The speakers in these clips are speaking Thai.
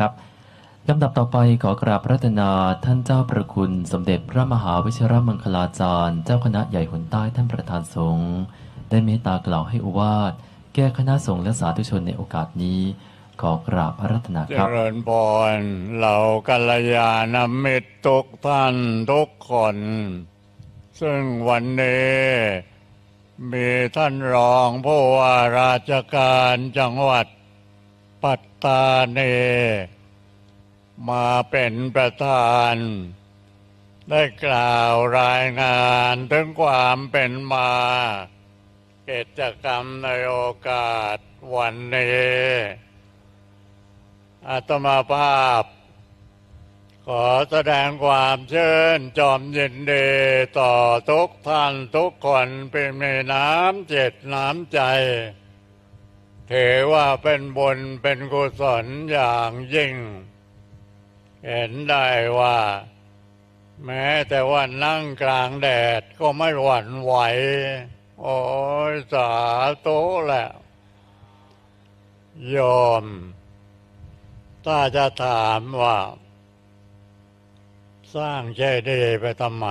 ครับลำดับต่อไปขอกราบพระรัตนาท่านเจ้าประคุณสมเด็จพระมหาวิชรมังคลาจารย์ เจ้าคณะใหญ่หนใต้ท่านประธานสงฆ์ได้เมตตากล่าวให้อุวาทแก้คณะสงฆ์และสาธุชนในโอกาสนี้ ขอกราบพระรัตนาเจครับริญพรเหล่ากัลยาณมิตรทุกท่านทุกคน ซึ่งวันนี้มีท่านรองผู้ว่าราชการจังหวัด ปัตตาเน มาเป็นประธาน ได้กล่าวรายงานถึงความเป็นมากิจกรรมในโอกาสวันนี้อาตมาภาพ ขอแสดงความเชิญจอมยินดีต่อทุกท่านทุกคนเป็นมีน้ำเจิตน้ำใจ ถือว่าเป็นบุญเป็นกุศลอย่างยิ่ง เห็นได้ว่า แม้แต่ว่านั่งกลางแดดก็ไม่หวั่นไหว โอ้ยสาธุแหละโยมถ้าจะถามว่า สร้างเจดีย์ไปทำไม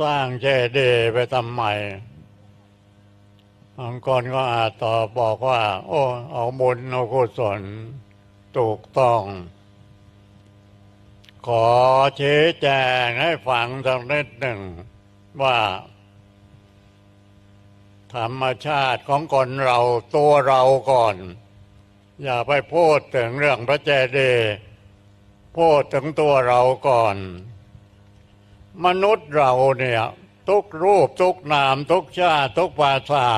สร้างเจดีย์ไปทำไม บางคนก็อาจตอบบอกว่า โอ้เอาบุญเอากุศลถูกต้อง ขอชี้แจงให้ฟังสักนิดหนึ่งว่าธรรมชาติของคนเราตัวเราก่อน อย่าไปพูดถึงเรื่องพระเจดีย์พูดถึงตัวเราก่อน มนุษย์เราเนี่ย ทุกรูปทุกนามทุกชาติทุกภาษา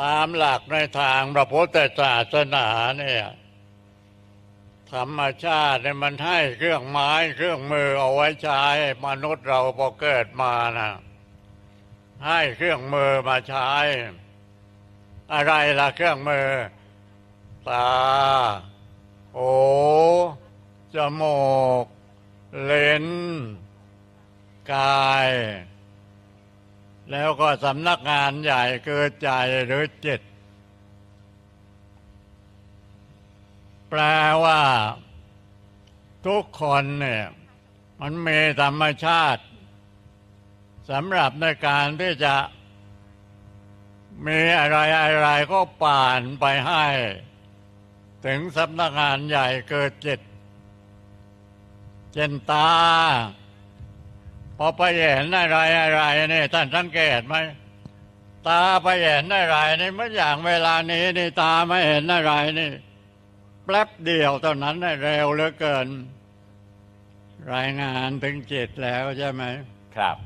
ตามหลักในทางพระพุทธศาสนาเนี่ยธรรมชาติเนี่ยมันให้เครื่องไม้เครื่องมือเอาไว้ใช้มนุษย์เราพอเกิดมานะให้เครื่องมือมาใช้ อะไรล่ะเครื่องมือ ตา โอจมูกเลนส์ กาย แล้วก็สำนักงานใหญ่เกิดใจหรือจิต แปลว่า ทุกคนเนี่ยมันมีธรรมชาติสำหรับในการที่จะ มีอะไรอะไรก็ป่านไปให้ ถึงสำนักงานใหญ่เกิดจิตเจนตา พอไปเห็นอะไรอะไรนี่ท่านสังเกตไหมตาไปเห็นอะไรนี่เมื่ออย่างเวลานี้นี่ตาไม่เห็นอะไรนี่แป๊บเดียวเท่านั้นน่ะเร็วเหลือเกิน รายงานถึงจิตแล้วใช่ไหมครับ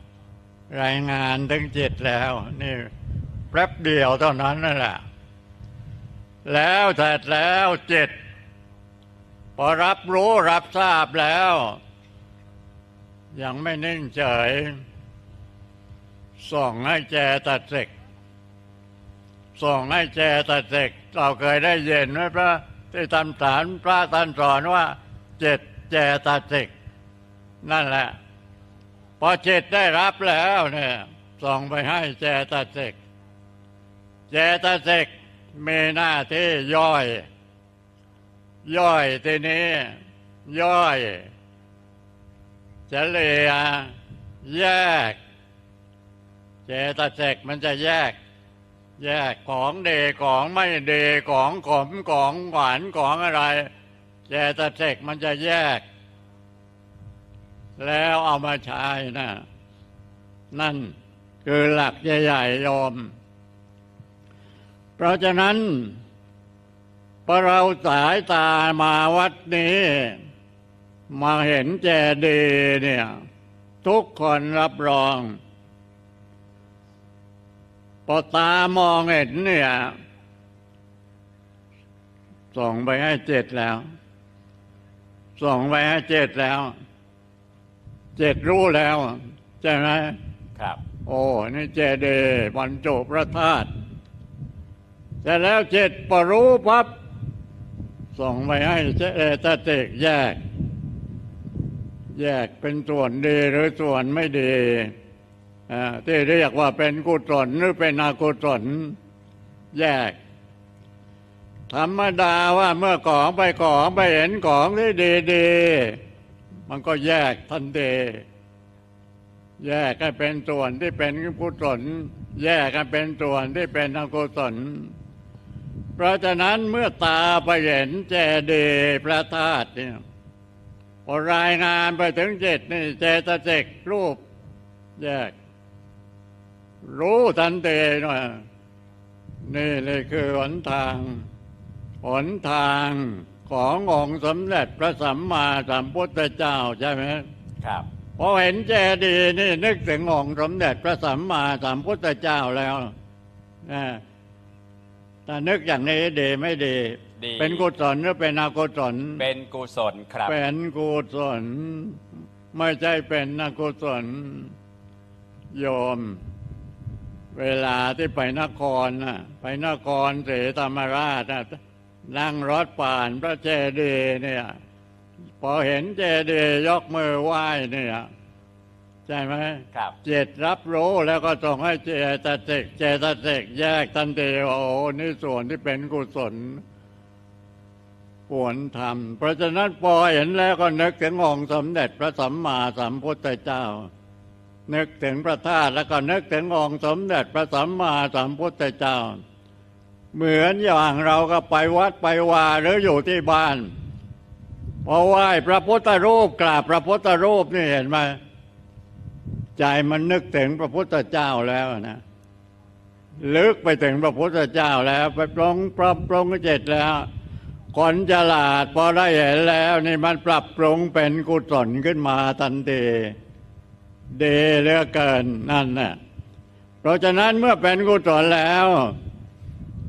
รายงานถึงจิตแล้ว นี่แป๊บเดียวเท่านั้นนั่นแหละแล้วเสร็จแล้วจิตพอรับรู้รับทราบแล้ว ยังไม่นิ่งเฉย ส่งให้แจตัดสิกส่งให้แจตัดสิกเราเคยได้เยินไหมพระที่ทำสารพระท่านสอนว่า เจ็ดแจตัดสิกนั่นแหละ พอเจิตได้รับแล้วเนี่ยส่งไปให้เจตสิกเจตสิกมีหน้าที่ย่อย ย่อยทีนี้ ย่อย จะเลียแยก เจตสิกมันจะแยก แยกของเดของไม่เดของขมของหวานของอะไร เจตสิกมันจะแยก แล้วเอามาใช้นะนั่นคือหลักใหญ่ๆโยมเพราะฉะนั้นพอเราสายตามาวัดนี้ มาเห็นแจดีย์เนี่ย ทุกคนรับรอง พอตามองเห็นเนี่ย ส่งไปให้เจ็ดแล้ว ส่งไปให้เจ็ดแล้ว เจ็ดรู้แล้วใช่ไหมครับ โอ้ นี่เจเดย์บรรจุพระธาตุแต่แล้วเจ็ดปรู้พับส่งไปให้เจเอตติกแยก แยกเป็นส่วนดีหรือส่วนไม่ดีอ่าที่เรียกว่าเป็นกุศลหรือเป็นอกุศลแยก ธรรมดาว่าเมื่อของไปของไปเห็นของที่ดีๆมันก็แยกทันทีแยกกันเป็นส่วนที่เป็นกุศลแยกกันเป็นส่วนที่เป็นอกุศลเพราะฉะนั้นเมื่อตาไปเห็นเจดีย์พระธาตุเนี่ย พอรายงานไปถึงเจ็ดนี่เจตสิกรูป แยก รู้ทันทีว่านี่เลยคือหนทาง หนทางขององค์สมเด็จพระสัมมาสัมพุทธเจ้าใช่ไหมครับพอเห็นเจดีย์นี่นึกถึงองค์สมเด็จพระสัมมาสัมพุทธเจ้าแล้วนะแต่นึกอย่างนี้ดีไม่ดี ดี เป็นกุศลหรือเป็นอกุศล เป็นกุศลครับ เป็นกุศล ไม่ใช่เป็นอกุศลโยม เวลาที่ไปนครน่ะไปนครศรีธรรมราชน่ะนั่งรถผ่านพระเจดีย์เนี่ย พอเห็นเจดีย์ยกมือไหว้เนี่ยใช่ไหมครับจิตรับรู้แล้วก็ส่งให้เจตสิกเจตสิกแยกทันทีว่าโอ้นี่ส่วนที่เป็นกุศล ควรทำเพราะฉะนั้นพอเห็นแล้วก็นึกถึงองค์สมเด็จพระสัมมาสัมพุทธเจ้า นึกถึงพระธาตุแล้วก็นึกถึงองค์สมเด็จพระสัมมาสัมพุทธเจ้า เหมือนอย่างเราก็ไปวัดไปวาหรืออยู่ที่บ้านพอไหว้พระพุทธรูปกราบพระพุทธรูปนี่เห็นไหมใจมันนึกถึงพระพุทธเจ้าแล้วนะลึกไปถึงพระพุทธเจ้าแล้ว ไปปรงปรับปรุงเจ็ดแล้ว คนฉลาดพอได้เห็นแล้วนี่มันปรับปรุงเป็นกุศลขึ้นมาทันทีเดเหลือเกินนั่นน่ะเพราะฉะนั้นเมื่อเป็นกุศลแล้ว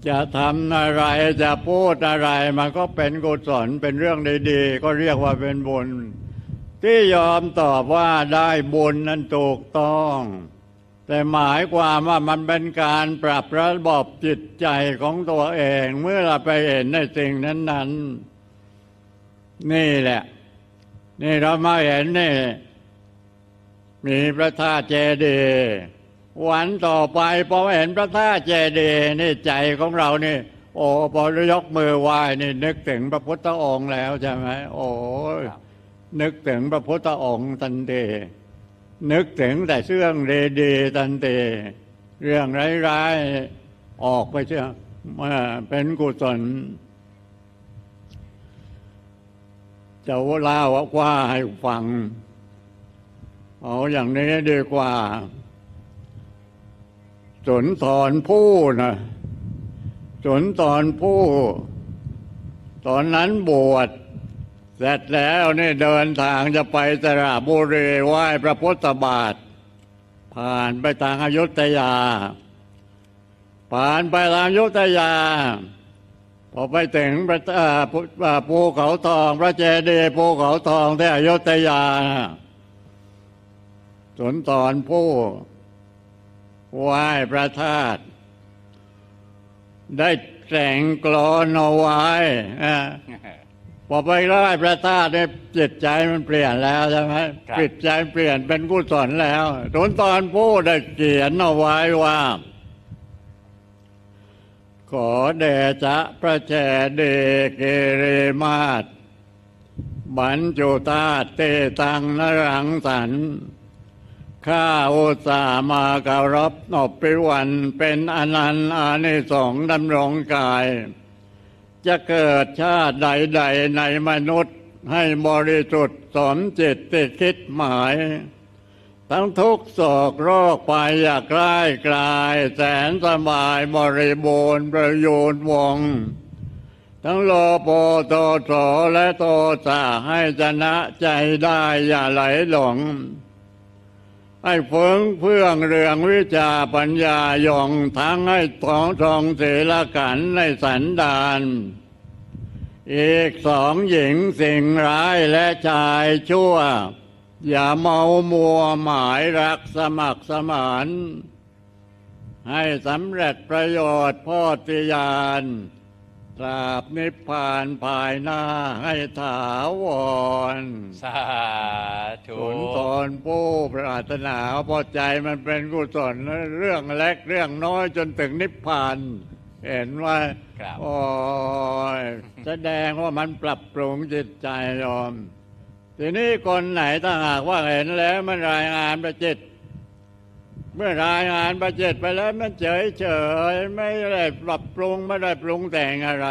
จะทำอะไรจะพูดอะไร มันก็เป็นกุศลเป็นเรื่องดีๆก็เรียกว่าเป็นบุญ ที่ยอมตอบว่าได้บุญนั้นถูกต้อง แต่หมายความว่ามันเป็นการปรับระบบจิตใจของตัวเอง เมื่อเราไปเห็นในสิ่งนั้น ๆ นี่แหละ นี่เรามาเห็นนี่ มีพระธาตุเจดีย์วันต่อไปพอเห็นพระธาตุเจดีย์นี่ใจของเรานี่ โอ้พอยกมือไหว้นี่ นึกถึงพระพุทธองค์แล้วใช่ไหมโอ้ยครับนึกถึงพระพุทธองค์ทันที นึกถึงแต่เรื่องดีๆทันทีเรื่องร้ายๆออกไปเชื่อมาเป็นกุศลจะเล่าว่าให้ฟัง เอาอย่างนี้ดีกว่า สนทรผู้นะสนทรผู้ ตอนนั้นบวช เสร็จแล้วนี่เดินทางจะไปสระบุรีไหว้พระพุทธบาท ผ่านไปทางอายุทยา ผ่านไปทางอยุทยา พอไปถึงพระเอ่อภูเอ่อภูเขาทอง พระเจดีย์ภูเขาทองที่อยุธยาสุนทรผู้ไหว้พระธาตุได้แต่งกลอนเอาไว้อ่า พอไปไหว้พระธาตุเนี่ยจิตใจมันเปลี่ยนแล้วใช่ไหมครับ จิตใจเปลี่ยนเป็นกุศลแล้วตนตอนพูดได้เขียนเอาไว้ว่า ขอเดชะพระแจเดเกเรมาศบรรจุธาตุเตตังนรังสรรค์ข้าอุตสาห์มาเการบนบปิวันเป็นอนันต์อานิสงส์ดำรงกาย จะเกิดชาติใดๆในมนุษย์ให้บริสุทธิ์สมจิตติคิดหมาย ทั้งทุกข์โศกโรคไปอยากไร้กลาย แสนสบายบริบูรณ์ประโยชน์วง ทั้งโลโปโตโสและโตสาให้ชนะใจได้อย่าไหลหลง ให้เฟิงเพื่องเรืองวิชาปัญญายองทั้งให้ทองทองศีลขันในสันดานอีกสองหญิงสิ่งร้ายและชายชั่ว อย่าเมามัวหมายรักสมัครสมานให้สำเร็จประโยชน์พ่อติยาน ตราบนิพพานภายหน้าให้ถาวร สาธุผลตอนผู้ปรารถนาพอใจมันเป็นกุศลเรื่องเล็กเรื่องน้อยจนถึงนิพพาน เห็นว่าครับโอ้ยแสดงว่ามันปรับปรุงจิตใจโยมทีนี้คนไหนถ้าหากว่าเห็นแล้วมันรายงานประจิต เมื่อรายงานประจิตไปแล้วมันเฉยเฉยๆไม่ได้ปรับปรุงไม่ได้ปรุงแต่งอะไร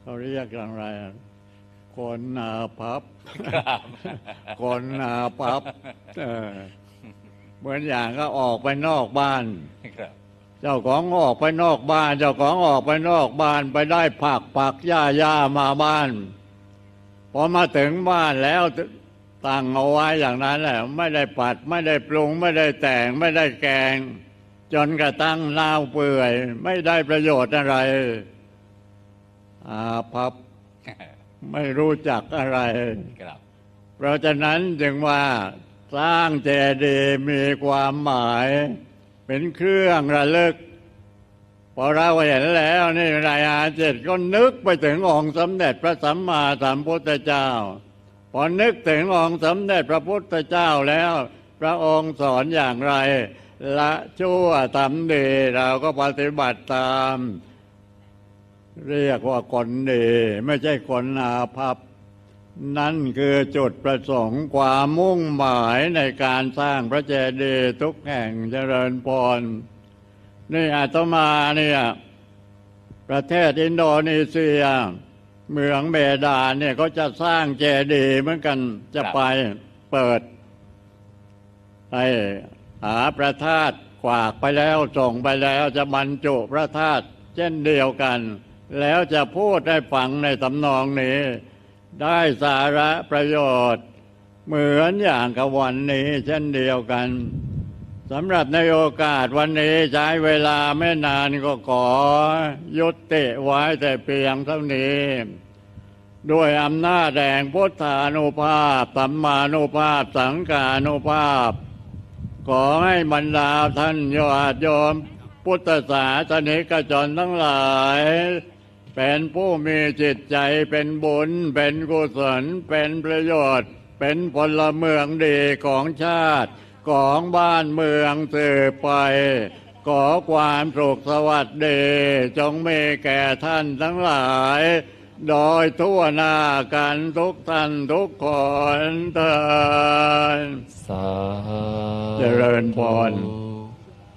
เขาเรียกอย่างไรอะคนหนาพับครับคนหนาพับเออเหมือนอย่างก็ออกไปนอกบ้านครับเจ้าของออกไปนอกบ้าน เจ้าของออกไปนอกบ้านไปได้ผักผักหญ้าหญ้ามาบ้านพอมาถึงบ้านแล้ว ตั้งเอาไว้อย่างนั้นแหละไม่ได้ปัดไม่ได้ปรุง ไม่ได้แต่ง ไม่ได้แกง จนกระทั่งเน่าเปื่อย ไม่ได้ประโยชน์อะไร อาพับไม่รู้จักอะไรครับเพราะฉะนั้นจึงว่าสร้างเจดีย์มีความหมาย เป็นเครื่องระลึกพอเราเห็นแล้วนี่รายอาเจ็ดก็นึกไปถึงองค์สมเด็จพระสัมมาสัมพุทธเจ้า พอนึกถึงองค์สมเด็จพระพุทธเจ้าแล้ว พระองค์สอนอย่างไร ละชั่วทำดีเราก็ปฏิบัติตาม เรียกว่าคนดี ไม่ใช่คนอาภัพนั่นคือจุดประสงค์ความมุ่งหมายในการสร้างพระเจดีย์ทุกแห่งเจริญพรนี่อาตมาเนี่ยประเทศอินโดนีเซีย เมืองเบดานเนี่ยเขาจะสร้างเจดีย์เหมือนกันจะไปเปิดให้หาพระธาตุขวากไปแล้วส่งไปแล้วจะบรรจุพระธาตุเช่นเดียวกัน แล้วจะพูดให้ฟังในตำนองนี้ ได้สาระประโยชน์ เหมือนอย่างกับวันนี้เช่นเดียวกัน สำหรับในโอกาสวันนี้ใช้เวลาไม่นานก็ขอ ยุติไว้แต่เพียงเท่านี้ ด้วยอำนาจแห่งพุทธานุภาพสัมมานุภาพสังกานุภาพ ขอให้บรรดาท่านโยาติโยม พุทธศาสนิกชนทั้งหลาย เป็นผู้มีจิตใจเป็นบุญ เป็นกุศล เป็นประโยชน์ เป็นพลเมืองดีของชาติ ของบ้านเมืองสืบไป ขอความสุขสวัสดีจงมีแก่ท่านทั้งหลาย โดยทั่วหน้ากันทุกท่านทุกคนเถิดสาธุเจริญพรธุ